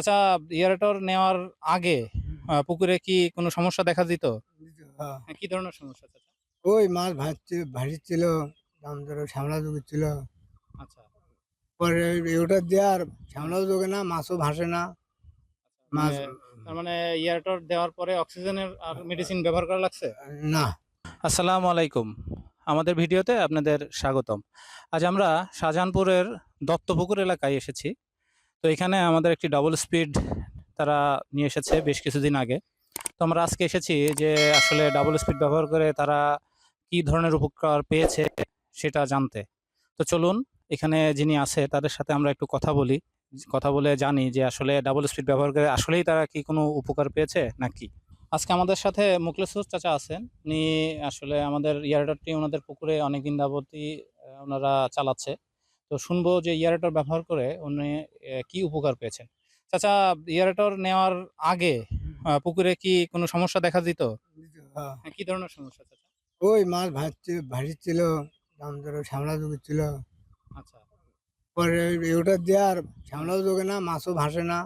চাচা ইয়ারেটর নেওয়ার আগে পুকুরে কি কোনো সমস্যা দেখা দিত? হ্যাঁ। কি ধরনের সমস্যা চাচা ওই মাছ ভাসছে ভাসছিল দাম ধরো শ্যামলা ছিল আচ্ছা। পরে ওটা দেওয়ার শ্যামলাও যোগে না মাছও ভাসে না। মাছ মানে তার মানে ইয়ারেটর দেওয়ার পরে অক্সিজেনের আর মেডিসিন ব্যবহার করা লাগছে? না। আসসালামু আলাইকুম। আমাদের ভিডিওতে আপনাদের স্বাগতম। আজ আমরা শাহজাহানপুরের দত্তপুকুর এলাকায় এসেছি। তো এখানে আমাদের একটি ডাবল স্পিড তারা নিয়ে এসেছে বেশ কিছুদিন আগে। তো আমরা আজকে এসেছি যে আসলে ডাবল স্পিড ব্যবহার করে তারা কি ধরনের উপকার পেয়েছে সেটা জানতে। তো চলুন এখানে যিনি আছে তাদের সাথে আমরা একটু কথা বলি কথা বলে জানি যে আসলে ডাবল স্পিড ব্যবহার করে আসলেই তারা কি কোনো উপকার পেয়েছে নাকি। আজকে আমাদের সাথে মুখলেসুর চাচা আছেন। উনি আসলে আমাদের ইয়ারেটরটি ওনাদের পুকুরে অনেকদিন যাবতই আহ, ওনারা চালাচ্ছে। তো শুনব যে ইয়ারেটর ব্যবহার করে উনি কি উপকার পেয়েছেন। চাচা ইয়ারেটর নেওয়ার আগে পুকুরে কি কোনো সমস্যা দেখা দিত? হ্যাঁ। হ্যাঁ, কি ধরনের সমস্যা চাচা? ওই মাছ ভাসছে ভাসছিল দাম ধরো শ্যামলা ছিল। আচ্ছা। পরে ওটা দেওয়ার শ্যামলাও যোগে না মাছও ভাসে না।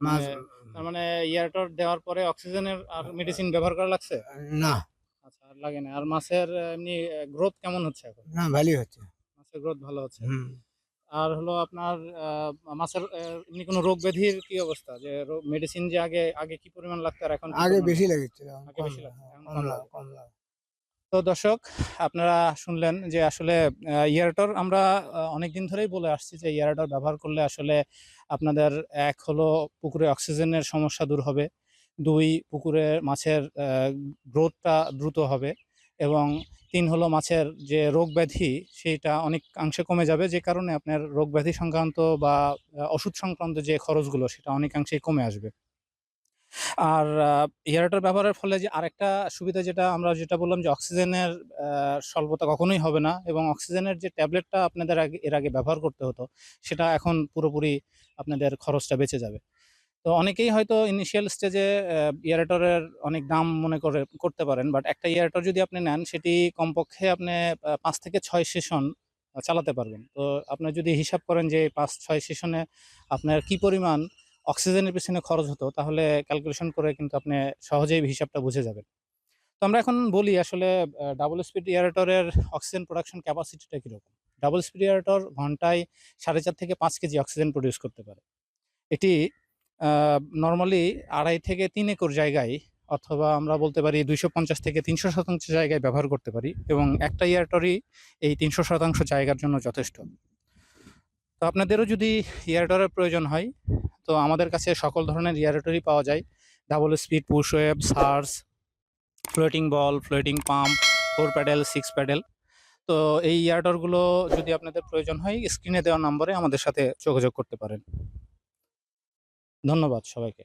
মাছ মানে- তার মানে ইয়ারেটর দেওয়ার পরে অক্সিজেনের আর মেডিসিন ব্যবহার করা লাগছে? না। আচ্ছা আর লাগে না। আর মাছের এমনি গ্রোথ কেমন হচ্ছে এখন? না ভালোই হচ্ছে। গ্রোথ ভালো আছে আর হলো আপনার মাছের এমনি কোনো রোগ ব্যাধির কি অবস্থা যে মেডিসিন যে আগে আগে কি পরিমাণ লাগতো আর এখন আগে বেশি লাগে? আগে বেশি লাগে, লাগে, কম কম লাগে, লাগে। লাগে। তো দর্শক আপনারা শুনলেন যে আসলে ইয়ারটর আমরা অনেক দিন ধরেই বলে আসছি যে ইয়ারটর ব্যবহার করলে আসলে আপনাদের এক হলো পুকুরে অক্সিজেনের সমস্যা দূর হবে দুই পুকুরে মাছের গ্রোথটা দ্রুত হবে এবং তিন হলো মাছের যে রোগ ব্যাধি সেটা অনেকাংশে কমে যাবে। যে কারণে আপনার রোগ ব্যাধি সংক্রান্ত বা ওষুধ সংক্রান্ত যে খরচগুলো, সেটা অনেকাংশেই কমে আসবে। আর ইয়ারেটর ব্যবহারের ফলে যে আরেকটা সুবিধা যেটা আমরা যেটা বললাম যে অক্সিজেনের স্বল্পতা কখনোই হবে না এবং অক্সিজেনের যে ট্যাবলেটটা আপনাদের আগে, এর আগে ব্যবহার করতে হতো, সেটা এখন পুরোপুরি আপনাদের খরচটা বেঁচে যাবে। তো অনেকেই হয়তো ইনিশিয়াল স্টেজে ইয়ারেটরের অনেক দাম মনে করে, করতে পারেন বাট একটা ইয়ারেটর যদি আপনি নেন, সেটি কমপক্ষে আপনি পাঁচ থেকে ছয় সেশন চালাতে পারবেন। তো আপনি যদি হিসাব করেন যে পাঁচ ছয় সেশনে আপনার কি পরিমাণ অক্সিজেনের পিছনে খরচ হতো, তাহলে ক্যালকুলেশন করে কিন্তু আপনি সহজেই হিসাবটা বুঝে যাবেন। তো আমরা এখন বলি আসলে ডাবল স্পিড এয়ারেটরের অক্সিজেন প্রোডাকশন ক্যাপাসিটিটা কীরকম? ডাবল স্পিড এয়ারেটর ঘন্টায় সাড়ে চার থেকে পাঁচ কেজি অক্সিজেন প্রডিউস করতে পারে। এটি নর্মালি আড়াই থেকে তিন একর জায়গায় অথবা আমরা বলতে পারি দুইশো পঞ্চাশ থেকে তিনশো শতাংশ জায়গায় ব্যবহার করতে পারি এবং একটা ইয়ারটরই এই তিনশো শতাংশ জায়গার জন্য যথেষ্ট। তো আপনাদেরও যদি ইয়ারটরের প্রয়োজন হয়, তো আমাদের কাছে সকল ধরনের ইয়ারেটরই পাওয়া যায়। Double speed push wave SARS floating ball floating pump four paddle six paddle তো এই ইয়ারটরগুলো যদি আপনাদের প্রয়োজন হয় স্ক্রিনে দেওয়া নম্বরে আমাদের সাথে যোগাযোগ করতে পারেন। ধন্যবাদ সবাইকে।